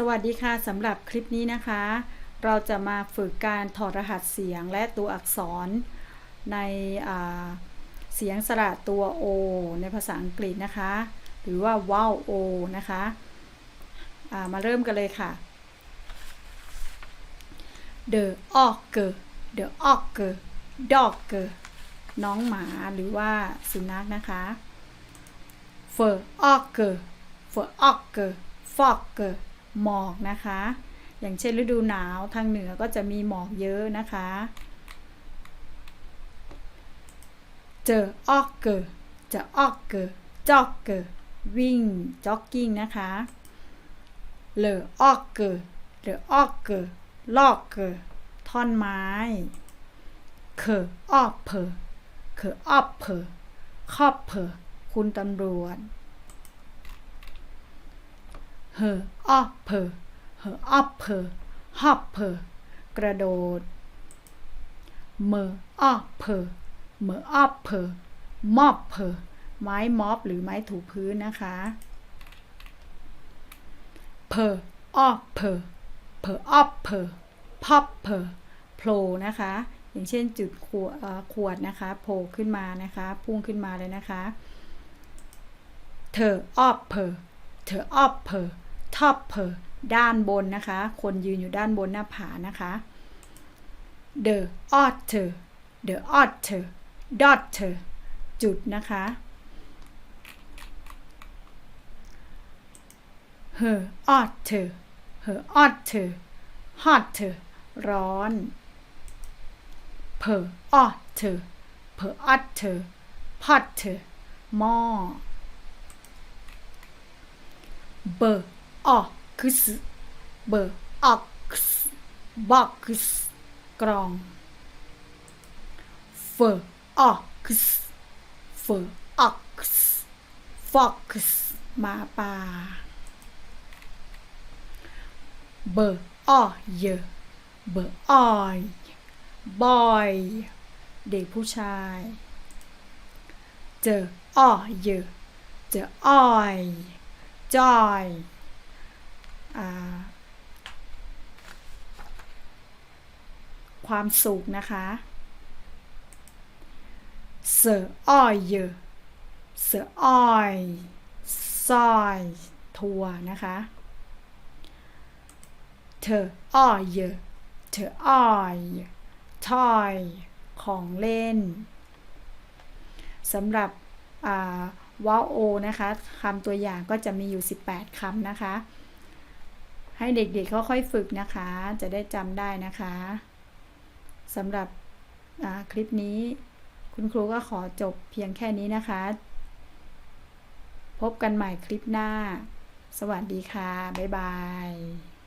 สวัสดีค่ะสำหรับคลิปนี้นะคะ เราจะมาฝึกการถอดรหัสเสียงและตัวอักษรในเสียงสระตัว O ในภาษาอังกฤษนะคะ หรือว่า vowel O นะคะอ่ามาเริ่มกันเลยค่ะ the ogre the ogre dog น้องหมาหรือว่าสุนัขนะคะ fur ogre fur ogre fog หมอกนะคะ อย่างเช่นฤดูหนาวทางเหนือก็จะมีหมอกเยอะนะคะ เจอออกเกอร์จะออกเกอร์จ็อกเกอร์วิ่งจ็อกกิ้งนะคะเลอออกเกอร์เลอออกเกอร์ลอกเกอร์ท่อนไม้เคอออฟเพอเคอออฟเพอคอบเพอคุณตำรวจ เฮอออเพอเฮอออเพอฮอปเพอกระโดดเมอออเพอเมอออเพอมอบเพอไม้ม็อบหรือไม้ถูพื้นนะคะเพอออเพอเพอออเพอพับเพอโผล่นะคะ อย่างเช่นจุดขวดขวดนะคะโผล่ขึ้นมานะคะ พุ่งขึ้นมาเลยนะคะเธอออเพอเธอออเพอ ท็อปเพอด้านบนนะคะ คนยืนอยู่ด้านบนหน้าผานะคะ the otter the otter daughter จุดนะคะ her otter her otter hotter ร้อน per otter per otter potter หม้อเอร์ออกส์เบอร์ออกส์บ็อกส์กรองเฟอร์ออกส์เฟอร์ออกส์ฟอกส์หมาป่าเบอร์อเยเบอร์ออยบอยเด็กผู้ชาย เจออเยเจอออยจอย ความสุขนะคะเสืออ้อยเยอะเสืออ้อยซอยทัวนะคะเธออ้อยเยอะเธออ้อยทอยของเล่นสำหรับวอลโอนะคะคำตัวอย่างก็จะมีอยู่ 18คำนะคะ ให้เด็กๆค่อยๆฝึกนะคะ จะได้จำได้นะคะสำหรับคลิปนี้ คุณครูก็ขอจบเพียงแค่นี้นะคะ พบกันใหม่คลิปหน้า สวัสดีค่ะ บ๊ายบาย